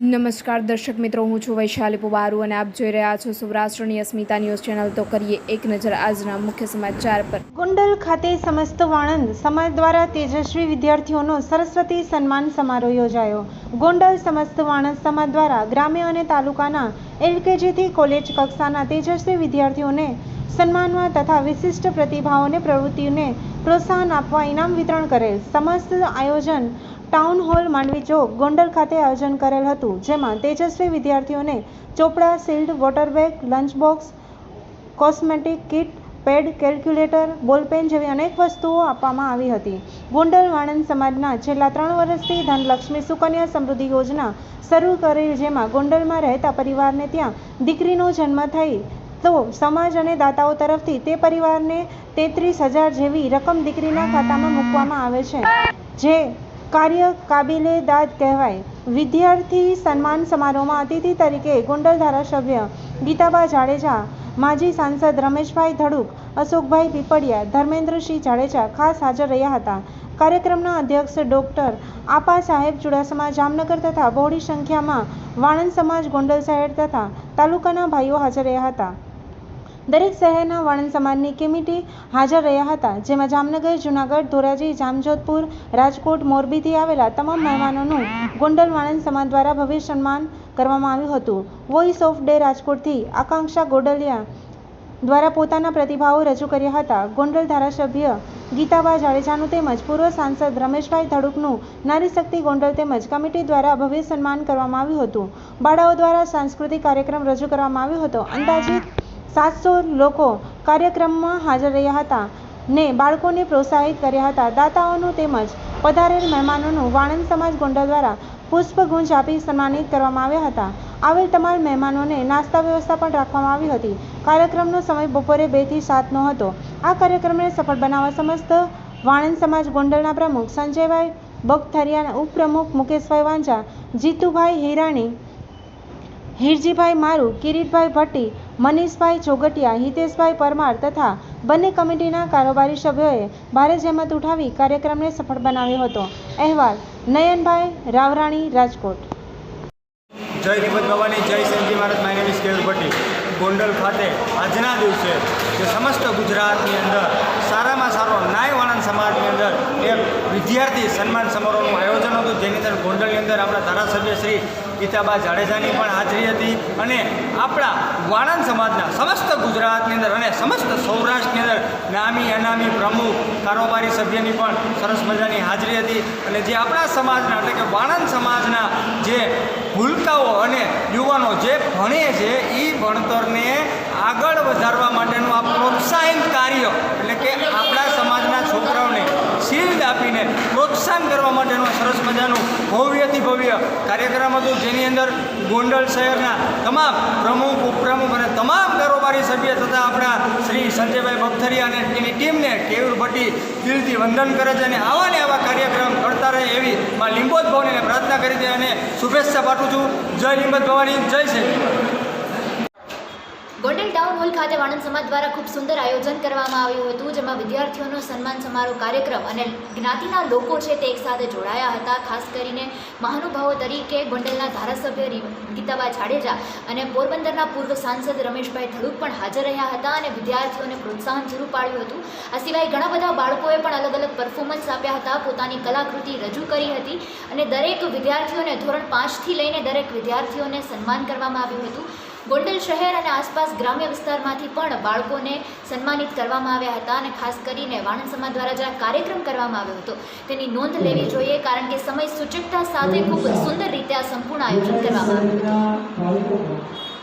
નમસ્કાર દર્શક મિત્રો, હું છું વૈશાલી પુબારુ અને આપ જોઈ રહ્યા છો સૌરાષ્ટ્રની અસ્મિતા ન્યૂઝ ચેનલ. તો કરીએ એક નજર આજના મુખ્ય સમાચાર પર. ગોંડલ ખાતે સમસ્ત વાણંદ સમાજ દ્વારા તેજસ્વી વિદ્યાર્થીઓનો સરસ્વતી સન્માન સમારોહ યોજાયો. ગોંડલ સમસ્ત વાણંદ સમાજ દ્વારા ગ્રામ્ય અને તાલુકાના એલકેજીથી કોલેજ કક્ષાના તેજસ્વી વિદ્યાર્થીઓને સન્માનવા તથા વિશિષ્ટ પ્રતિભાઓને પ્રવૃત્તિઓને પ્રોત્સાહન આપવા ઇનામ વિતરણ કરેલ સમસ્ત આયોજન ટાઉન હોલ માંડવી ચોક ગોંડલ ખાતે આયોજન કરેલ હતું, જેમાં તેજસ્વી વિદ્યાર્થીઓને ચોપડા shield water bag lunch box cosmetic kit pad calculator ball pen જેવી અનેક વસ્તુઓ આપવામાં આવી હતી. ગોંડલ વાણંદ સમાજના છેલ્લા ત્રણ વર્ષથી ધનલક્ષ્મી સુકન્યા સમૃદ્ધિ યોજના શરૂ કરેલ, જેમાં ગોંડલમાં રહેતા પરિવારને ત્યાં દીકરીનો જન્મ થઈ. તો સમાજ અને દાતાઓ તરફથી તે પરિવારને તેત્રીસ હજાર જેવી રકમ દીકરીના ખાતામાં મૂકવામાં આવે છે, જે કાર્ય કાબિલે દાદ કહેવાય. વિદ્યાર્થી સન્માન સમારોહમાં અતિથિ તરીકે ગોંડલ ધારાસભ્ય ગીતાબા જાડેજા, માજી સાંસદ રમેશભાઈ ધડુક, અશોકભાઈ પીપળિયા, ધર્મેન્દ્રસિંહ જાડેજા ખાસ હાજર રહ્યા હતા. કાર્યક્રમના અધ્યક્ષ ડૉક્ટર આપા સાહેબ ચુડાસમા જામનગર તથા બહોળી સંખ્યામાં વાણંદ સમાજ ગોંડલ શહેર તથા તાલુકાના ભાઈઓ હાજર રહ્યા હતા. દરેક શહેરના વાણંદ સમાજની કમિટી હાજર રહ્યા હતા, જેમાં જામનગર, જૂનાગઢ, ધોરાજી, જામજોધપુર, રાજકોટ, મોરબીથી આવેલા તમામ મહેમાનોનું ગોંડલ વાણંદ સમાજ દ્વારા ભવ્ય સન્માન કરવામાં આવ્યું હતું. વોઇસ ઓફ ડે રાજકોટથી આકાંક્ષા ગોડલિયા દ્વારા પોતાના પ્રતિભાવો રજૂ કર્યા હતા. ગોંડલ ધારાસભ્ય ગીતાબા જાડેજાનું તેમજ પૂર્વ સાંસદ રમેશભાઈ ધડુકનું નારી શક્તિ ગોંડલ તેમજ કમિટી દ્વારા ભવ્ય સન્માન કરવામાં આવ્યું હતું. બાળાઓ દ્વારા સાંસ્કૃતિક કાર્યક્રમ રજૂ કરવામાં આવ્યો હતો. અંદાજિત સાતસો લોકો કાર્યક્રમમાં હાજર રહ્યા હતા ને બાળકોને પ્રોત્સાહિત કર્યા હતા. દાતાઓનું તેમજ પધારેલ મહેમાનોનું વાણંદ સમાજ ગોંડલ દ્વારા પુષ્પગુંજ આપી સન્માનિત કરવામાં આવ્યા હતા. આવેલ તમામ મહેમાનોને નાસ્તા વ્યવસ્થા પણ રાખવામાં આવી હતી. કાર્યક્રમનો સમય બપોરે બેથી સાતનો હતો. આ કાર્યક્રમને સફળ બનાવવા સમસ્ત વાણંદ સમાજ ગોંડલના પ્રમુખ સંજયભાઈ બગથરિયાના ઉપપ્રમુખ મુકેશભાઈ વાંઝા, જીતુભાઈ હિરાણી હિરજીભાઈ મારુ, કિરીટભાઈ ભટ્ટી, મનીષભાઈ ચોગટિયા, હિતેશભાઈ પરમાર તથા બંને કમિટીના કારોબારી સભ્યોએ ભારે જહેમત ઉઠાવી કાર્યક્રમને સફળ બનાવ્યો હતો. અહેવાલ, નયનભાઈ રાવરાણી, રાજકોટ. જય હિંમત ભવાની, જય Sanji Maharaj my name is Bhatti. Gondal ખાતે આજના દિવસે જે સમસ્ત ગુજરાતની અંદર સારામાં સારો નાય વાણંદ સમાજની અંદર એક વિદ્યાર્થી સન્માન સમારોહનું આયોજન હતું, જેની અંદર ગોંડલની અંદર આપણા ધારાસભ્ય શ્રી ગીતાબા જાડેજાની પણ હાજરી હતી અને આપણા વાણંદ સમાજના સમસ્ત ગુજરાતની અંદર અને સમસ્ત સૌરાષ્ટ્રની અંદર નામી, અનામી, પ્રમુખ, કારોબારી સભ્યની પણ સરસ મજાની હાજરી હતી. અને જે આપણા સમાજના, એટલે કે વાણંદ સમાજના જે ભૂલકાઓ અને યુવાનો જે ભણે છે એ ભણતરને આગળ વધારવા માટેનું આ પ્રોત્સાહિત કાર્ય એટલે કે આપણા સમાજના છોકરાઓને શિલ્ડ આપીને પ્રોત્સાહન કરવા માટેનું સરસ મજાનું ભવ્યથી ભવ્ય કાર્યક્રમ હતું, જેની અંદર ગોંડલ શહેરના તમામ પ્રમુખ, ઉપપ્રમુખ અને તમામ કારોબારી સભ્ય તથા આપણા શ્રી સંજયભાઈ બખથરિયા અને તેની ટીમને કેયુર ભટ્ટી દિલથી વંદન કરે છે અને આવા ને આવા કાર્યક્રમ કરતા રહે એવી માં લીંબોદ ભવનીને પ્રાર્થના કરી છે અને શુભેચ્છા પાઠવું છું. જય લીંબોદ ભવાની, જય શ્રી ગોલ્ડન ટાઉન હોલ ખાતે વાણંદ સમાજ દ્વારા ખૂબ સુંદર આયોજન કરવામાં આવ્યું હતું, જેમાં વિદ્યાર્થીઓનો સન્માન સમારોહ કાર્યક્રમ અને જ્ઞાતિના લોકો છે તે એકસાથે જોડાયા હતા. ખાસ કરીને મહાનુભાવો તરીકે ગોંડલના ધારાસભ્ય ગીતાબા જાડેજા અને પોરબંદરના પૂર્વ સાંસદ રમેશભાઈ ધડુક પણ હાજર રહ્યા હતા અને વિદ્યાર્થીઓને પ્રોત્સાહન પૂરું પાડ્યું હતું. આ સિવાય ઘણા બધા બાળકોએ પણ અલગ અલગ પરફોર્મન્સ આપ્યા હતા, પોતાની કલાકૃતિ રજૂ કરી હતી અને દરેક વિદ્યાર્થીઓને ધોરણ પાંચથી લઈને દરેક વિદ્યાર્થીઓને સન્માન કરવામાં આવ્યું હતું. ગોંડલ શહેર અને આસપાસ ગ્રામ્ય વિસ્તારમાંથી પણ બાળકોને સન્માનિત કરવામાં આવ્યા હતા અને ખાસ કરીને વાણંદ સમાજ દ્વારા જે કાર્યક્રમ કરવામાં આવ્યો હતો, તેની નોંધ લેવી જોઈએ કારણ કે સમય સૂચકતા સાથે ખૂબ સુંદર રીતે આ સંપૂર્ણ આયોજન કરવામાં આવ્યું હતું.